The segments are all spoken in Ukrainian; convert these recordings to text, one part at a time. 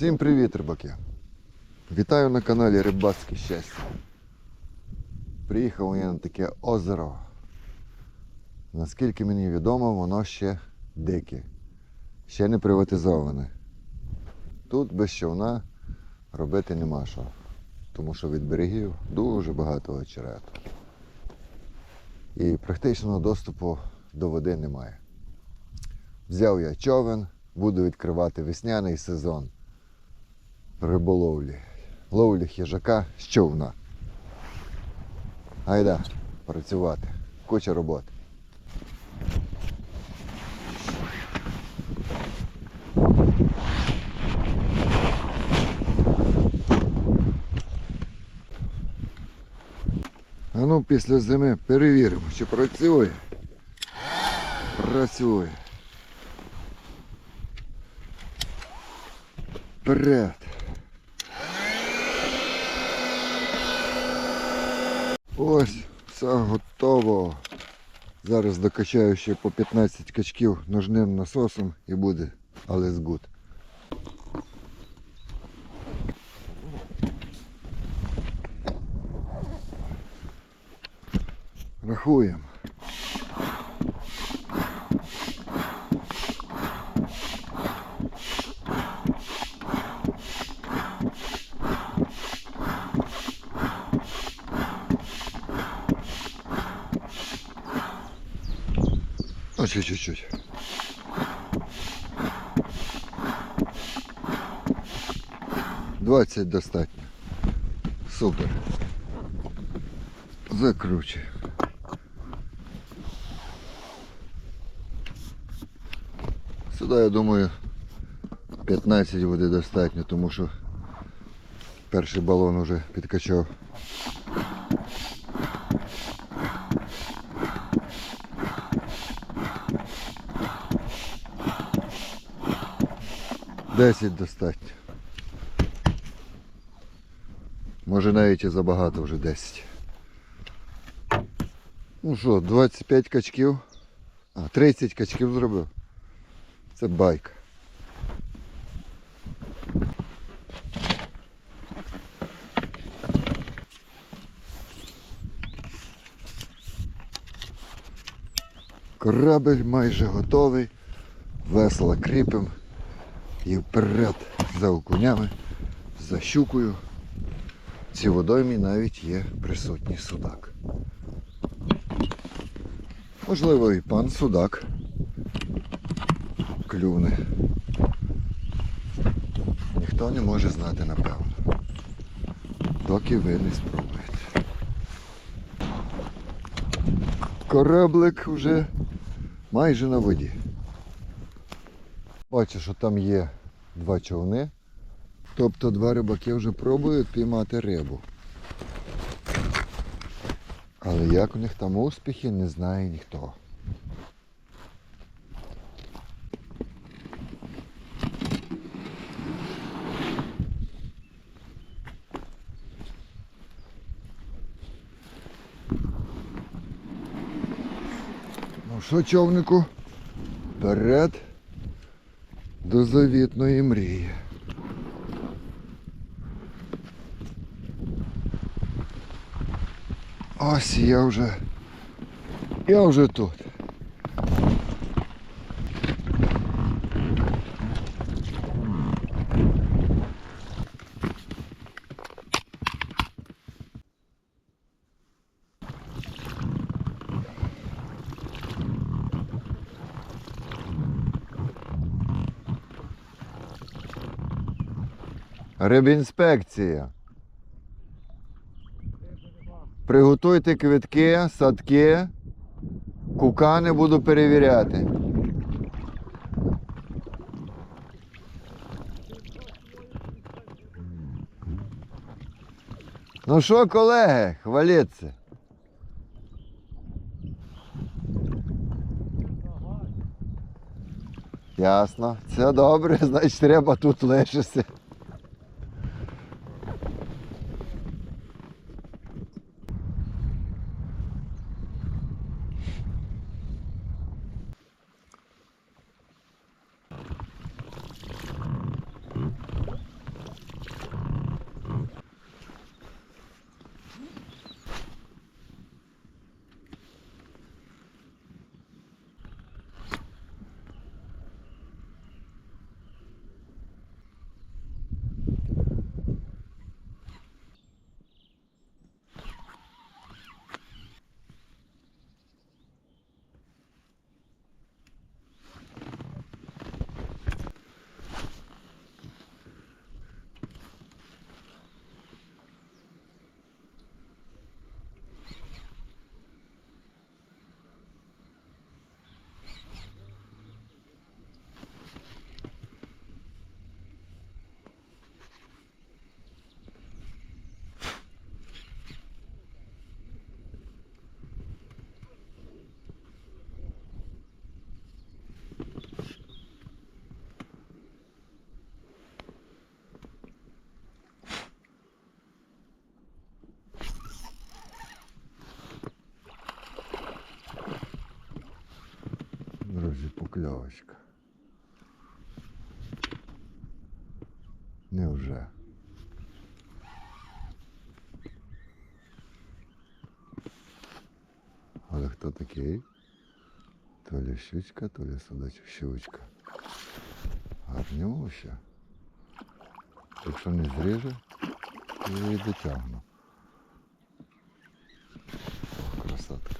Всім привіт, рибаки! Вітаю на каналі Рибацьке щастя. Приїхав я на таке озеро. Наскільки мені відомо, воно ще дике, ще не приватизоване. Тут без човна робити нема що, тому що від берегів дуже багато очерету. І практичного доступу до води немає. Взяв я човен, буду відкривати весняний сезон риболовлі. Ловлі хижака з човна. Айда, працювати. Куча роботи. А ну після зими перевіримо, чи працює. Працює. Вперед. Ось, все готово. Зараз докачаю ще по 15 качків ножним насосом і буде alles згуд. Рахуємо. Ну, чуть-чуть. Двадцять достатньо. Супер. Закручуй. Сюди, я думаю, 15 буде достатньо, тому що перший балон уже підкачав. Десять достатньо. Може навіть і забагато вже 10. Ну що, 25 качків. А, 30 качків зробив. Це байк. Корабель майже готовий. Весело кріпим. І вперед за окунями, за щукою. В цій водоймі навіть є присутній судак. Можливо, і пан судак клюне. Ніхто не може знати напевно. Доки ви не спробуєте. Кораблик вже майже на воді. Бачу, що там є два човни. Тобто два рибаки вже пробують піймати рибу. Але як у них там успіхи, не знає ніхто. Ну що, човнику? Вперед до завітної мрії. Ось я вже. Я вже тут. Рибінспекція. Приготуйте квитки, садки. Кукани буду перевіряти. Ну що, колеги, хваліться. Ясно. Це добре, значить треба тут лишитися. покльовочка. Невже? Але хто такий? То ли щучка, то ли судачок щучка. Гарнюща. Якщо не зріже, то я її дотягну. Ох, красотка.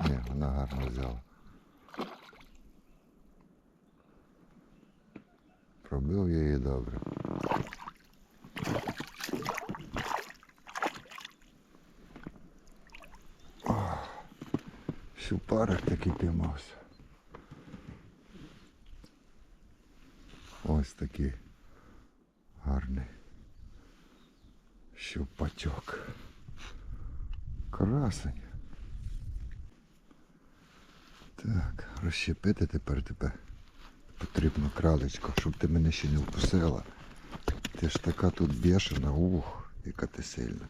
Ні, вона гарно взяла. Пробив я її добре. Ох, Щупарик такий піймався. Ось такий гарний щупачок. Красень. Так, розщепити тепер тебе. Потрібно кралечко, щоб ти мене ще не вкусила. Ти ж така тут бешена, ух, яка ти сильна.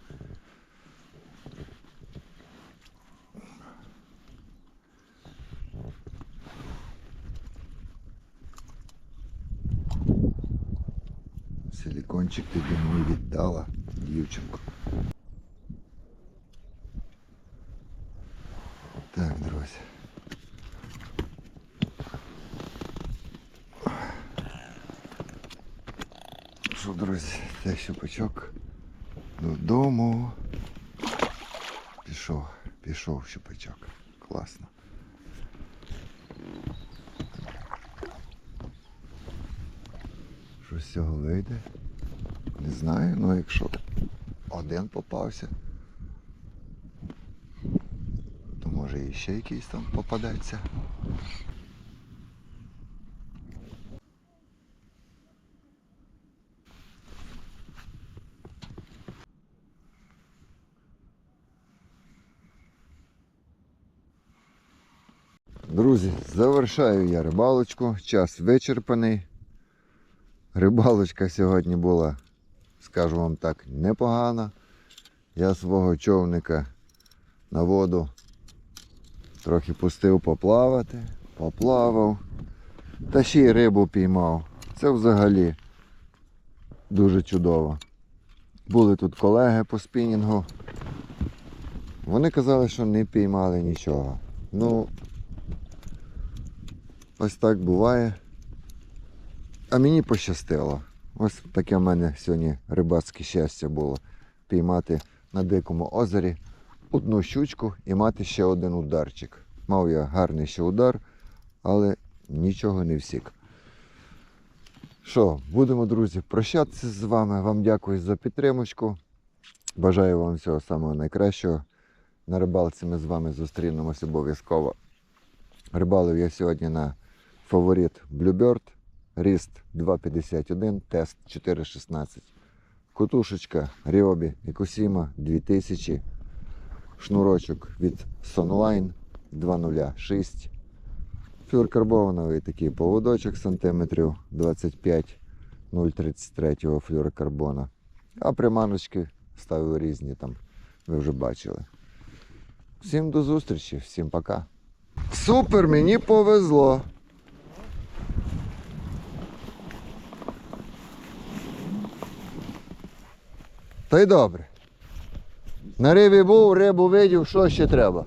Силікончик тобі мені віддала, дівчинку. Так, друзі. Що, друзі, цей щупачок додому. Пішов, пішов щупачок. Класно. Що з цього вийде? Не знаю, ну якщо один попався, то може і ще якийсь там попадеться. Друзі, завершаю я рибалочку. Час вичерпаний. Рибалочка сьогодні була, скажу вам так, непогана. Я свого човника на воду трохи пустив поплавати, поплавав, та ще й рибу піймав. Це взагалі дуже чудово. Були тут колеги по спінінгу. Вони казали, що не піймали нічого. Ну, ось так буває. А мені пощастило. Ось таке в мене сьогодні рибацьке щастя було. Піймати на дикому озері одну щучку і мати ще один ударчик. Мав я гарний ще удар, але нічого не всік. Що, будемо, друзі, прощатися з вами. Вам дякую за підтримочку. Бажаю вам всього самого найкращого. На рибалці ми з вами зустрінемось обов'язково. Рибалив я сьогодні на фаворит Bluebird. Ріст 2,51, тест 4,16. Кутушечка Ryobi Ікусіма 2000. Шнурочок від Sunline 206. Флюоркарбоновий такий поводочок сантиметрів 25 0,33 флюорокарбона. А приманочки ставив різні там, ви вже бачили. Всім до зустрічі, всім пока. Супер, мені повезло. Та й добре. На рибі був, рибу видів, що ще треба.